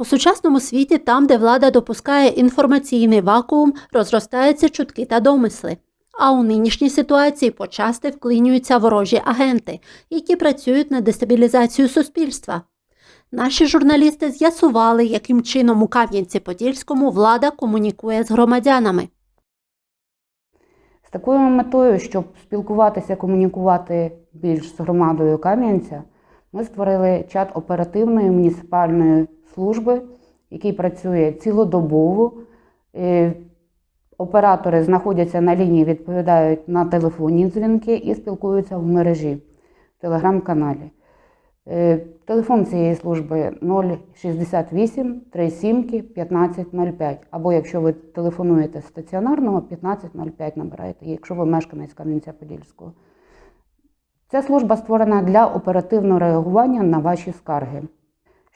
У сучасному світі, там, де влада допускає інформаційний вакуум, розростаються чутки та домисли. А у нинішній ситуації почасти вклинюються ворожі агенти, які працюють на дестабілізацію суспільства. Наші журналісти з'ясували, яким чином у Кам'янці-Подільському влада комунікує з громадянами. З такою метою, щоб спілкуватися, комунікувати більш з громадою Кам'янця, ми створили чат оперативної муніципальної служби, який працює цілодобово. Е, Оператори знаходяться на лінії, відповідають на телефонні дзвінки і спілкуються в мережі в телеграм-каналі. Е, Телефон цієї служби 068 37 1505. Або якщо ви телефонуєте стаціонарного, 1505 набираєте, якщо ви мешканець Кам'янця-Подільського. Ця служба створена для оперативного реагування на ваші скарги.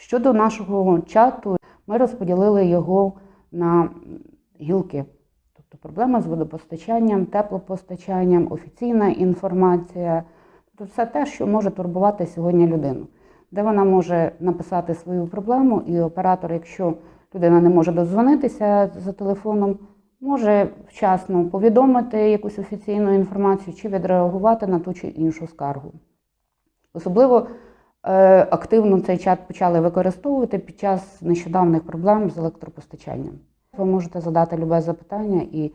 Щодо нашого чату, ми розподілили його на гілки. Тобто проблема з водопостачанням, теплопостачанням, офіційна інформація. Тобто все те, що може турбувати сьогодні людину. Де вона може написати свою проблему, і оператор, якщо людина не може дозвонитися за телефоном, може вчасно повідомити якусь офіційну інформацію чи відреагувати на ту чи іншу скаргу. Особливо активно цей чат почали використовувати під час нещодавних проблем з електропостачанням. Ви можете задати любе запитання, і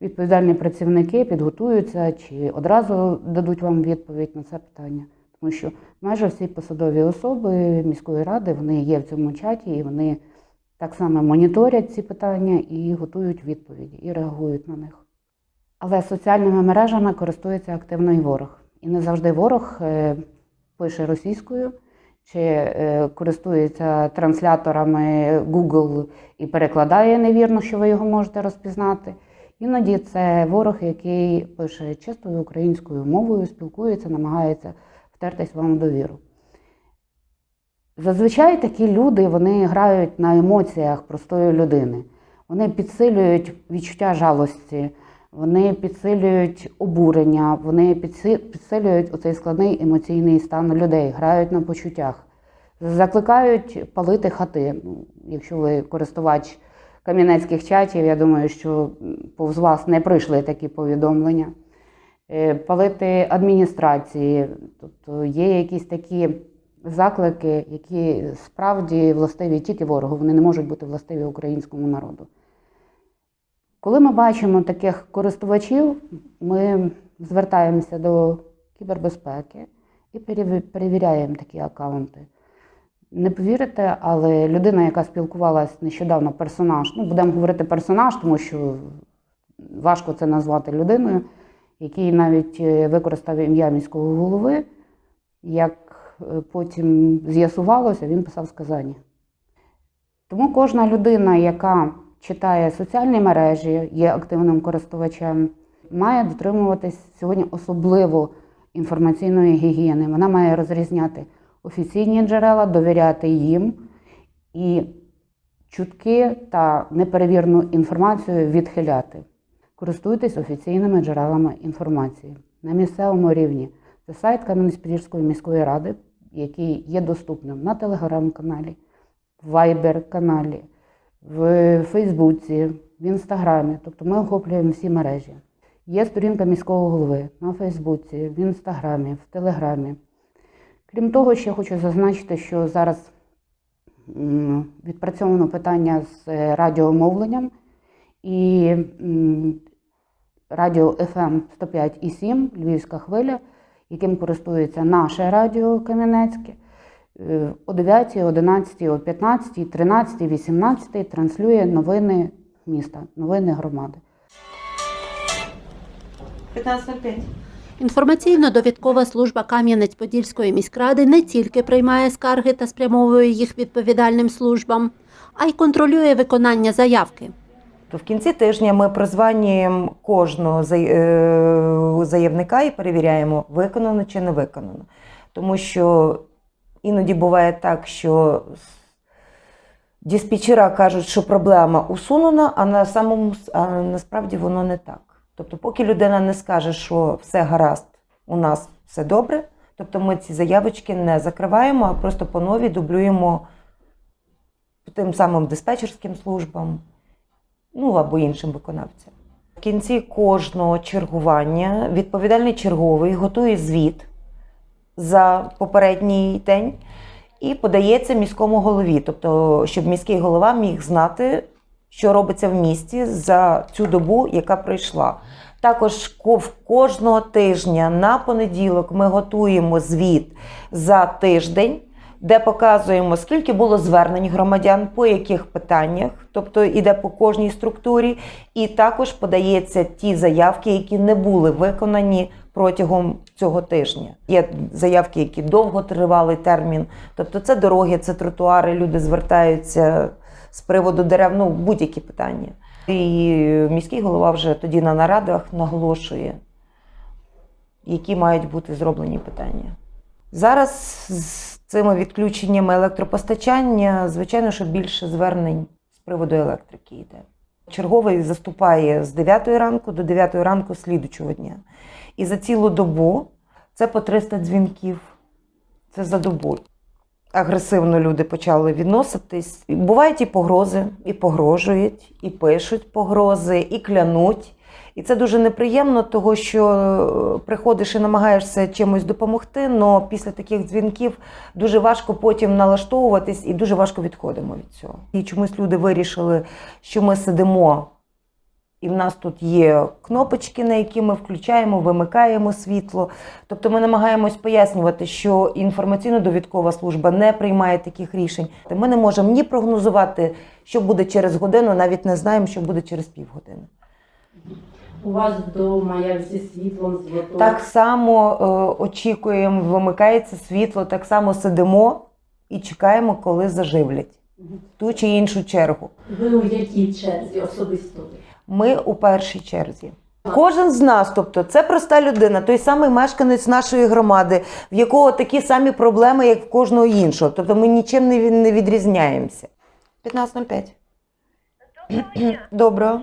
відповідальні працівники підготуються чи одразу дадуть вам відповідь на це питання. Тому що майже всі посадові особи міської ради вони є в цьому чаті, і вони так само моніторять ці питання і готують відповіді, і реагують на них. Але соціальними мережами користується активно і ворог. І не завжди ворог е, пише російською чи е, користується трансляторами Google і перекладає невірно, що ви його можете розпізнати. Іноді це ворог, який пише чистою українською мовою, спілкується, намагається втертись вам в довіру. Зазвичай такі люди вони грають на емоціях простої людини. Вони підсилюють відчуття жалості, вони підсилюють обурення, вони підси- підсилюють оцей складний емоційний стан людей, грають на почуттях, закликають палити хати. Ну, якщо ви користувач кам'янецьких чатів, я думаю, що повз вас не прийшли такі повідомлення. Е, Палити адміністрації, тобто є якісь такі заклики, які справді властиві тільки ворогу, вони не можуть бути властиві українському народу. Коли ми бачимо таких користувачів, ми звертаємося до кібербезпеки і перевіряємо такі аккаунти. Не повірите, але людина, яка спілкувалася нещодавно, персонаж, ну будемо говорити персонаж, тому що важко це назвати людиною, який навіть е, використав ім'я міського голови, як е, потім з'ясувалося, він писав сказання. Тому кожна людина, яка читає соціальні мережі, є активним користувачем, має дотримуватись сьогодні особливо інформаційної гігієни. Вона має розрізняти офіційні джерела, довіряти їм і чутки та неперевірну інформацію відхиляти. Користуйтесь офіційними джерелами інформації на місцевому рівні. Це сайт Кам'янець-Подільської міської ради, який є доступним на телеграм-каналі, в Viber-каналі, в Фейсбуці, в Інстаграмі. Тобто ми охоплюємо всі мережі. Є сторінка міського голови на Фейсбуці, в Інстаграмі, в Телеграмі. Крім того, ще хочу зазначити, що зараз відпрацьовано питання з е, радіомовленням і радіо FM 105,7 Львівська хвиля, яким користується наше радіо Кам'янецьке. О 9, 11, о 15, 13, 18 транслює новини міста, новини громади. 15.05. Інформаційно-довідкова служба Кам'янець-Подільської міськради не тільки приймає скарги та спрямовує їх відповідальним службам, а й контролює виконання заявки. То в кінці тижня ми прозванюємо кожного е, заявника і перевіряємо, виконано чи не виконано. Тому що іноді буває так, що диспетчера кажуть, що проблема усунена, а на самому а насправді воно не так. Тобто, поки людина не скаже, що все гаразд, у нас все добре, тобто ми ці заявочки не закриваємо, а просто по новій дублюємо тим самим диспетчерським службам, ну або іншим виконавцям. В кінці кожного чергування відповідальний черговий готує звіт за попередній день і подається міському голові, тобто, щоб міський голова міг знати, що робиться в місті за цю добу, яка пройшла. Також кожного тижня на понеділок ми готуємо звіт за тиждень, де показуємо, скільки було звернень громадян, по яких питаннях, тобто іде по кожній структурі, і також подається ті заявки, які не були виконані протягом цього тижня. Є заявки, які довго тривали термін. Тобто, це дороги, це тротуари, люди звертаються з приводу дерев, ну будь-які питання. І міський голова вже тоді на нарадах наголошує, які мають бути зроблені питання. Зараз цими відключеннями електропостачання, звичайно, що більше звернень з приводу електрики йде. Черговий заступає з 9 ранку до 9 ранку слідучого дня. І за цілу добу це по 300 дзвінків. Це за добу. Агресивно люди почали відноситись. Бувають і погрози, і погрожують, і пишуть погрози, і клянуть. І це дуже неприємно, того що е, приходиш і намагаєшся чимось допомогти, але після таких дзвінків дуже важко потім налаштовуватись і дуже важко відходимо від цього. І чомусь люди вирішили, що ми сидимо, і в нас тут є кнопочки, на які ми включаємо, вимикаємо світло. Тобто ми намагаємось пояснювати, що інформаційно-довідкова служба не приймає таких рішень. Ми не можемо ні прогнозувати, що буде через годину, навіть не знаємо, що буде через півгодини. У вас вдома, як зі світлом, з водою. Так само е, очікуємо, вимикається світло, так само сидимо і чекаємо, коли заживлять ту чи іншу чергу. Ви у якій черзі особисто? Ми у першій черзі. Кожен з нас, тобто це проста людина, той самий мешканець нашої громади, в якого такі самі проблеми, як в кожного іншого. Тобто ми нічим не, від- не відрізняємося. 15.05. Доброго.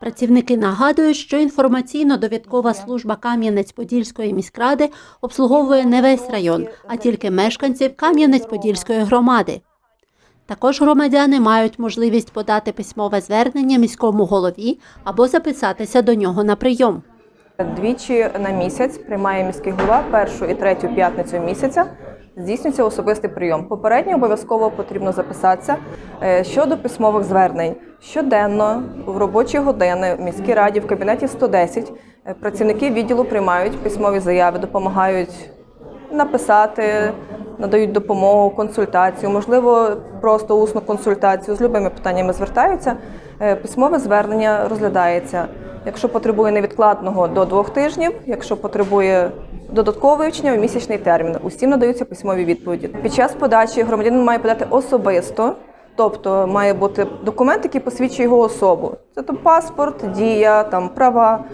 Працівники нагадують, що інформаційно-довідкова служба Кам'янець-Подільської міськради обслуговує не весь район, а тільки мешканців Кам'янець-Подільської громади. Також громадяни мають можливість подати письмове звернення міському голові або записатися до нього на прийом. Двічі на місяць приймає міський голова першу і третю п'ятницю місяця. Здійснюється особистий прийом. Попередньо обов'язково потрібно записатися Е, щодо письмових звернень. Щоденно в робочі години в міській раді в кабінеті 110 е, працівники відділу приймають письмові заяви, допомагають написати, надають допомогу, консультацію, можливо, просто усну консультацію з любими питаннями звертаються. Е, Письмове звернення розглядається. Якщо потребує невідкладного до двох тижнів, якщо потребує додаткового вивчення в місячний термін, усім надаються письмові відповіді. Під час подачі громадянин має подати особисто, тобто має бути документ, який посвідчує його особу. Це там паспорт, дія, там права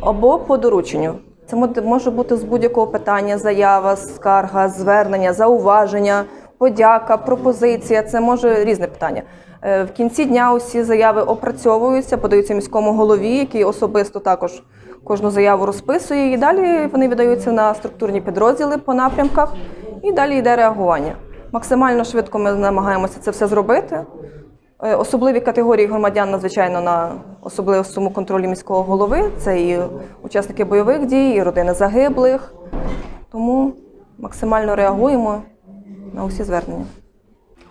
або по дорученню. Це може бути з будь-якого питання: заява, скарга, звернення, зауваження, подяка, пропозиція. Це може різне питання. Е, В кінці дня усі заяви опрацьовуються, подаються міському голові, який особисто також кожну заяву розписує. І далі вони видаються на структурні підрозділи по напрямках, і далі йде реагування. Максимально швидко ми намагаємося це все зробити. Е, Особливі категорії громадян надзвичайно на особливому контролі міського голови. Це і учасники бойових дій, і родини загиблих. Тому максимально реагуємо на усі звернення.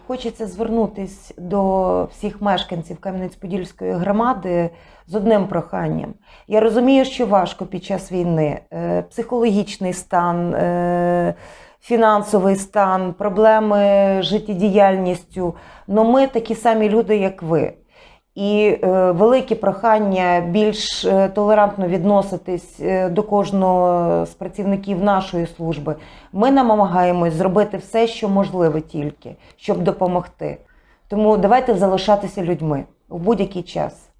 Хочеться звернутися до всіх мешканців Кам'янець-Подільської громади з одним проханням. Я розумію, що важко під час війни. Е, Психологічний стан, е, фінансовий стан, проблеми з життєдіяльністю. Но ми такі самі люди, як ви. І е, велике прохання більш е, толерантно відноситись е, до кожного з працівників нашої служби. Ми намагаємось зробити все, що можливе тільки, щоб допомогти. Тому давайте залишатися людьми в будь-який час.